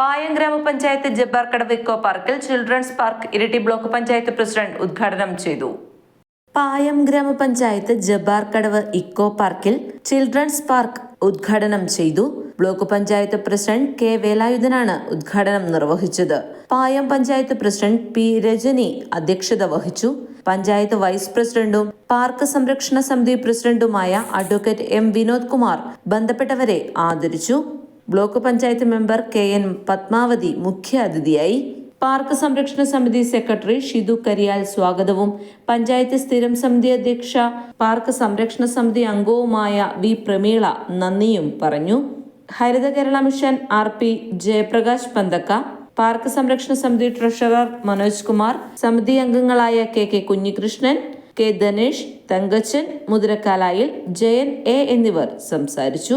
പായം ഗ്രാമപഞ്ചായത്ത് ജബ്ബാർക്കടവ് ഇക്കോ പാർക്കിൽ children's park Iritty block panchayat president ഉദ്ഘാടനം ചെയ്തു. പായം ഗ്രാമപഞ്ചായത്ത് ജബ്ബാർക്കടവ് ഇക്കോ പാർക്കിൽ ചിൽഡ്രൻസ് പാർക്ക് ഉദ്ഘാടനം ചെയ്തു. ബ്ലോക്ക് പഞ്ചായത്ത് പ്രസിഡന്റ് കെ വേലായുധനാണ് ഉദ്ഘാടനം നിർവഹിച്ചത്. പായം പഞ്ചായത്ത് പ്രസിഡന്റ് പി രജനി അധ്യക്ഷത വഹിച്ചു. പഞ്ചായത്ത് വൈസ് പ്രസിഡന്റും പാർക്ക് സംരക്ഷണ സമിതി പ്രസിഡന്റുമായ അഡ്വക്കേറ്റ് എം വിനോദ് കുമാർ ബന്ധപ്പെട്ടവരെ ആദരിച്ചു. Block panchayat member K N Padmavathi മുഖ്യ അതിഥിയായി. പാർക്ക് സംരക്ഷണ സമിതി സെക്രട്ടറി ഷിതു കരിയാൽ സ്വാഗതവും. പഞ്ചായത്ത് സ്ഥിരം സമിതി അധ്യക്ഷ പാർക്ക് സംരക്ഷണ സമിതി അംഗവുമായ വി പ്രമീള നന്ദിയും പറഞ്ഞു. Haritha Kerala mission R P Jayaprakash പന്തക്ക park സംരക്ഷണ സമിതി ട്രഷറർ മനോജ് കുമാർ സമിതി അംഗങ്ങളായ K K Kunhikrishnan K Dhanesh Thankachan Muthirakkalayil Jayan A എന്നിവർ സംസാരിച്ചു.